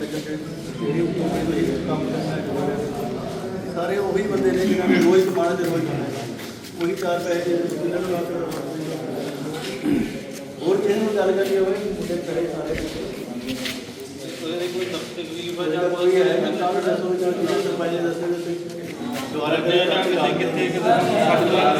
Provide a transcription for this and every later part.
ਲੱਗਣ ਤੇ ਜਿਹੜੀ ਉਮੀਦ ਹੋਈ ਕੰਮ ਕਰਨਾ ਹੈ ਸਾਰੇ ਉਹੀ ਬੰਦੇ ਨੇ ਜਿਨ੍ਹਾਂ ਨੇ ਰੋਜ਼ ਕਮਾਣਾ ਤੇ ਰੋਜ਼ ਖਾਣਾ ਉਹੀ ਚਾਰ ਪੈਸੇ ਜਿਨ੍ਹਾਂ ਨੂੰ ਆਖਰ ਹੋਰ ਕਿਸੇ ਨੂੰ ਗੱਲ ਕਰਨੀ ਹੋਵੇ, ਮੁੰਡੇ ਕਰੇ ਸਾਰੇ। ਕੋਈ ਤਕਲੀਫ ਜਾਂ ਕੋਈ ਹੈ ਹੈ ਦੱਸੋ ਜਾਂ ਸਰਪੰਚ ਦੱਸੋ ਦੁਆਰਾ ਕਿੱਥੇ ਕਿੱਥੇ ਕਿੱਥੇ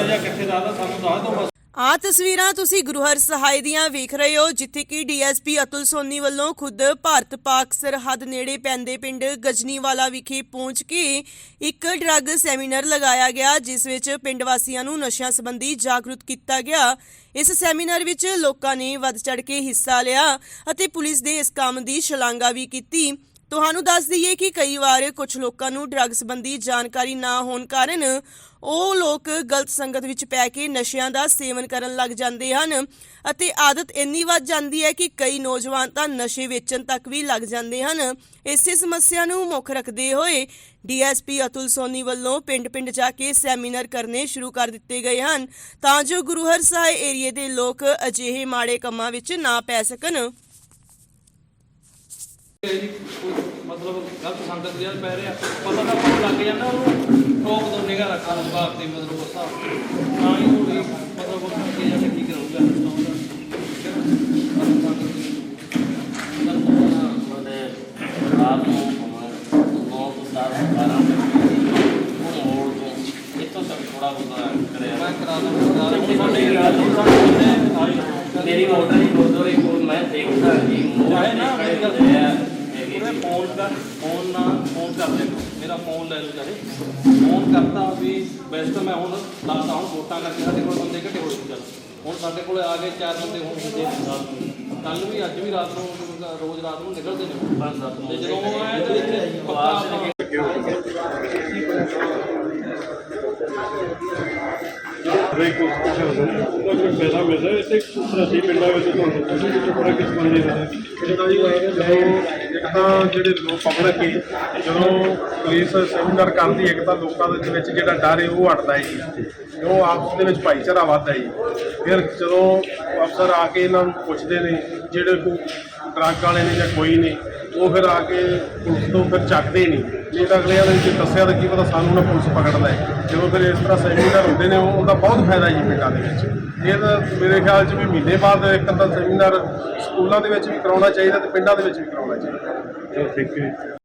ਜਾਂ ਕਿੱਥੇ ਲੱਗਦਾ ਸਾਨੂੰ ਦੱਸ ਦਿਓ ਆ ਤਸਵੀਰਾਂ ਤੁਸੀਂ ਗੁਰੂ ਹਰ ਸਹਾਇ ਦੀਆਂ ਵੇਖ ਰਹੇ ਹੋ, ਜਿੱਥੇ ਕਿ ਡੀਐਸਪੀ ਅਤੁਲ ਸੋਨੀ ਵੱਲੋਂ ਖੁਦ ਭਾਰਤ ਪਾਕ ਸਰਹੱਦ ਨੇੜੇ ਪੈਂਦੇ ਪਿੰਡ ਗਜਨੀਵਾਲਾ ਵਿਖੇ ਪਹੁੰਚ ਕੇ ਇੱਕ ਡਰੱਗ ਸੈਮੀਨਾਰ ਲਗਾਇਆ ਗਿਆ, ਜਿਸ ਵਿੱਚ ਪਿੰਡ ਵਾਸੀਆਂ ਨੂੰ ਨਸ਼ਿਆਂ ਸੰਬੰਧੀ ਜਾਗਰੂਕ ਕੀਤਾ ਗਿਆ। ਇਸ ਸੈਮੀਨਾਰ ਵਿੱਚ ਲੋਕਾਂ ਨੇ ਵੱਧ ਚੜ ਕੇ ਹਿੱਸਾ ਲਿਆ ਅਤੇ ਪੁਲਿਸ ਦੇ ਇਸ ਕੰਮ ਦੀ ਸ਼ਲਾਘਾ ਵੀ ਕੀਤੀ। ਤੁਹਾਨੂੰ ਦੱਸ ਦਈਏ ਕਿ ਕਈ ਵਾਰ ਕੁਝ ਲੋਕਾਂ ਨੂੰ ਡਰੱਗ ਸੰਬੰਧੀ ਜਾਣਕਾਰੀ ਨਾ ਹੋਣ ਕਾਰਨ ਉਹ ਲੋਕ ਗਲਤ ਸੰਗਤ ਵਿੱਚ ਪੈ ਕੇ ਨਸ਼ਿਆਂ ਦਾ ਸੇਵਨ ਕਰਨ ਲੱਗ ਜਾਂਦੇ ਹਨ ਅਤੇ ਆਦਤ ਇੰਨੀ ਵੱਧ ਜਾਂਦੀ ਹੈ ਕਿ ਕਈ ਨੌਜਵਾਨ ਤਾਂ ਨਸ਼ੇ ਵੇਚਣ ਤੱਕ ਵੀ ਲੱਗ ਜਾਂਦੇ ਹਨ। ਇਸੇ ਸਮੱਸਿਆ ਨੂੰ ਮੁੱਖ ਰੱਖਦੇ ਹੋਏ ਡੀਐਸਪੀ ਅਤੁਲ ਸੋਨੀ ਵੱਲੋਂ ਪਿੰਡ-ਪਿੰਡ ਜਾ ਕੇ ਸੈਮੀਨਾਰ ਕਰਨੇ ਸ਼ੁਰੂ ਕਰ ਦਿੱਤੇ ਗਏ ਹਨ। ਤਾਂ ਜੋ ਗੁਰੂਹਰ ਸਾਹਿਬ ਏਰੀਏ ਦੇ ਲੋਕ ਅਜਿਹੇ ਮਾੜੇ ਕੰਮਾਂ ਵਿੱਚ ਨਾ ਪੈ ਸਕਣ। ਮਤਲਬ ਗਲਤ ਸੰਗਤ ਦੇ ਪੈ ਰਿਹਾ ਪਤਾ ਤਾਂ ਆਪਾਂ ਨੂੰ ਲੱਗ ਜਾਂਦਾ ਉਹਨੂੰ ਟੋਕ ਦੋ ਨਿਗਾ ਰੱਖਾਂ ਬਾਹਰ ਤੇ ਮਤਲਬ ਉਸ ਹਿਸਾਬ ਤਾਂ ਹੀ ਉਹ ਮਤਲਬ ਉਹ ਅੱਗੇ ਜਾ ਕੇ ਠੀਕ ਰਹੂਗਾ ਰਾਤ ਨੂੰ ਨੌ ਤੋਂ ਦਸ ਬਾਰਾਂ ਉਹ ਮੋੜ ਤੋਂ ਇੱਥੋਂ ਤੱਕ ਥੋੜਾ ਬਹੁਤਾ ਕਰਿਆ। ਮੈਂ ਕਰਾ ਦਾਂ ਕਰਾ ਸਾਡੇ ਰਾਤ ਨੂੰ ਸਾਡੇ ਮੇਰੀ ਮੋਟਰ ਹੀ ਗੁਰਦੁਆਰੇ ਕੋਲ ਮੈਂ ਦੇਖਦਾ ਜੀ ਮੋੜ ਚਾਹੇ ਨਾ ਤੇ ਮੇਰੀ ਆ, ਉਹਨੇ। ਫੋਨ ਕਰ ਫੋਨ ਨਾ ਫੋਨ ਕਰ ਲੈ ਮੇਰਾ ਫੋਨ ਲੈ ਲਓ ਚਾਹੇ। ਫੋਨ ਕਰਤਾ ਵੀ ਵੈਸੇ ਤਾਂ ਮੈਂ ਹੁਣ ਦੱਸਦਾ ਹੁਣ ਵੋਟਾਂ ਕਰਕੇ ਸਾਡੇ ਕੋਲ ਬੰਦੇ ਘਟੇ ਹੋਏ ਚੱਲ ਹੁਣ ਸਾਡੇ ਕੋਲ ਆ ਗਏ ਚਾਰ ਬੰਦੇ ਹੁਣ ਸਿੱਧੇ ਕੱਲ ਵੀ ਅੱਜ ਵੀ ਰਾਤ ਨੂੰ ਰੋਜ਼ ਰਾਤ ਨੂੰ ਨਿਕਲਦੇ ਨੇ। ਪੰਜ ਸੱਤ ਤੇ ਮੋਟਰ ਜਦੋਂ ਆਏ ਤੇ ਇੱਥੇ ਪੱਕਾ ਬ੍ਰੇਕ ਕੁਝ ਕੁਝ ਉਹਦਾ। ਕੋਈ ਫਾਇਦਾ ਮਿਲਦਾ ਇੱਥੇ ਅਸੀਂ ਪਿੰਡਾਂ ਵਿੱਚ ਤੁਹਾਨੂੰ ਤੁਸੀਂ ਵਿੱਚ ਬੜਾ ਕਿਸ ਨਹੀਂ ਰਿਹਾ ਜਿਹੜਾ ਜੀ ਜਦੋਂ ਇੱਕ ਤਾਂ ਜਿਹੜੇ ਲੋਕ ਪਬਲਿਕ ਹੈ ਜਦੋਂ ਪੁਲਿਸ ਸੈਮੀਨਾਰ ਕਰਦੀ ਹੈ ਇੱਕ ਤਾਂ ਲੋਕਾਂ ਦੇ ਵਿੱਚ ਜਿਹੜਾ ਡਰ ਹੈ ਉਹ ਹਟਦਾ ਹੈ ਜੀ ਉਹ ਆਪਸ ਦੇ ਵਿੱਚ ਭਾਈਚਾਰਾ ਵੱਧਦਾ ਹੈ। ਜੀ ਫਿਰ ਜਦੋਂ ਅਫਸਰ ਆ ਕੇ ਇਹਨਾਂ ਨੂੰ ਪੁੱਛਦੇ ਨੇ ਜਿਹੜੇ ਕੋਈ ਟਰੱਕ ਵਾਲੇ ਨੇ ਜਾਂ ਕੋਈ ਨੇ, ਉਹ ਫਿਰ ਆ ਕੇ ਪੁਲਿਸ ਤੋਂ ਫਿਰ ਚੱਕਦੇ ਨਹੀਂ। ਨਹੀਂ ਤਾਂ ਅਗਲੇ ਵਾਲੇ ਜੇ ਦੱਸਿਆ ਤਾਂ ਕੀ ਪਤਾ ਸਾਨੂੰ ਨਾ ਪੁਲਿਸ ਪਕੜ ਲੈ ਜਦੋਂ ਫਿਰ ਇਸ ਤਰ੍ਹਾਂ ਸੈਮੀਨਾਰ ਹੁੰਦੇ ਨੇ, ਉਹ- ਉਹਦਾ ਬਹੁਤ ਫਾਇਦਾ ਜੀ ਪਿੰਡਾਂ ਦੇ ਵਿੱਚ। ਇਹ ਤਾਂ ਮੇਰੇ ਖਿਆਲ 'ਚ ਵੀ ਮਹੀਨੇ ਬਾਅਦ ਇੱਕ ਅੱਧਾ ਸੈਮੀਨਾਰ ਸਕੂਲਾਂ ਦੇ ਵਿੱਚ ਵੀ ਕਰਾਉਣਾ ਚਾਹੀਦਾ ਤੇ ਪਿੰਡਾਂ ਦੇ ਵਿੱਚ ਵੀ ਕਰਾਉਣਾ ਚਾਹੀਦਾ। ਠੀਕ ਹੈ